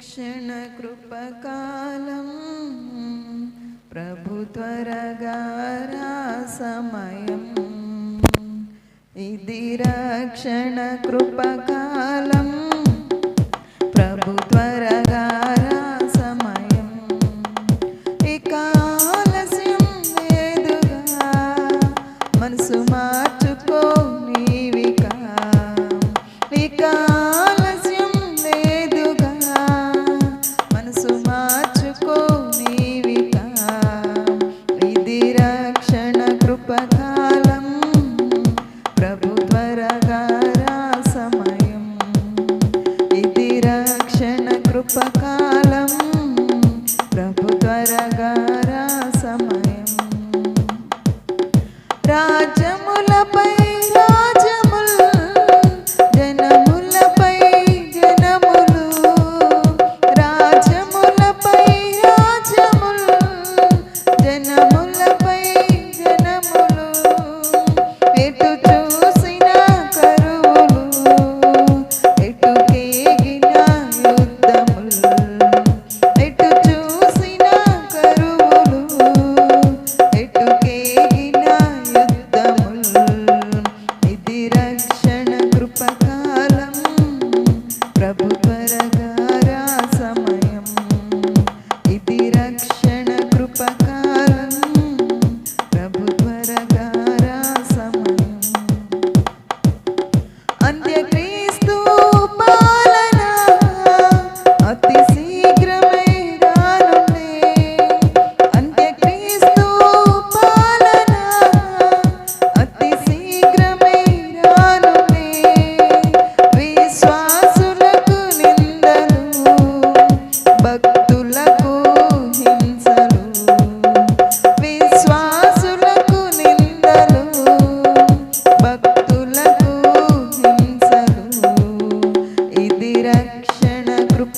क्षणकृपकालम् प्रभुत्वरगारासमयम् समयम् रक्षणकृपकालम् గొప్పకాలం ప్రభు త్వరగా సమయం. ఇది రక్షణ కృపకాలం ప్రభు త్వరగా సమయం. రాజ్యములపై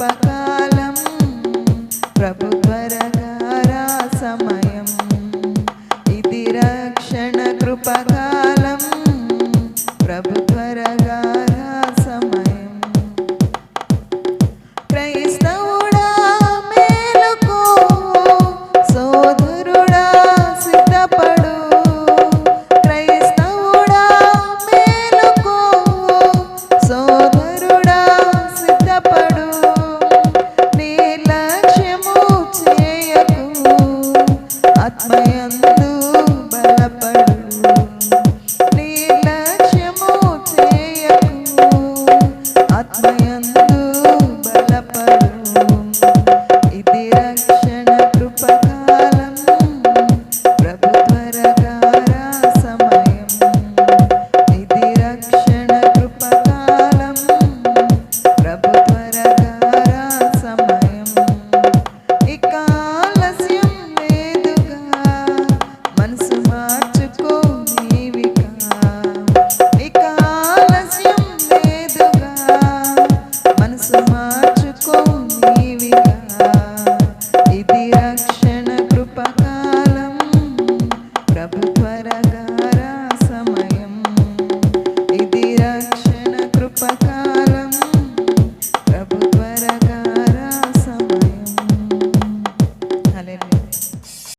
స్వల్పకాలం ప్రభు వరగారా సమయం. ఇది యందు బలపడు నిర్లక్ష్యము చేయకు ఆత్మయందు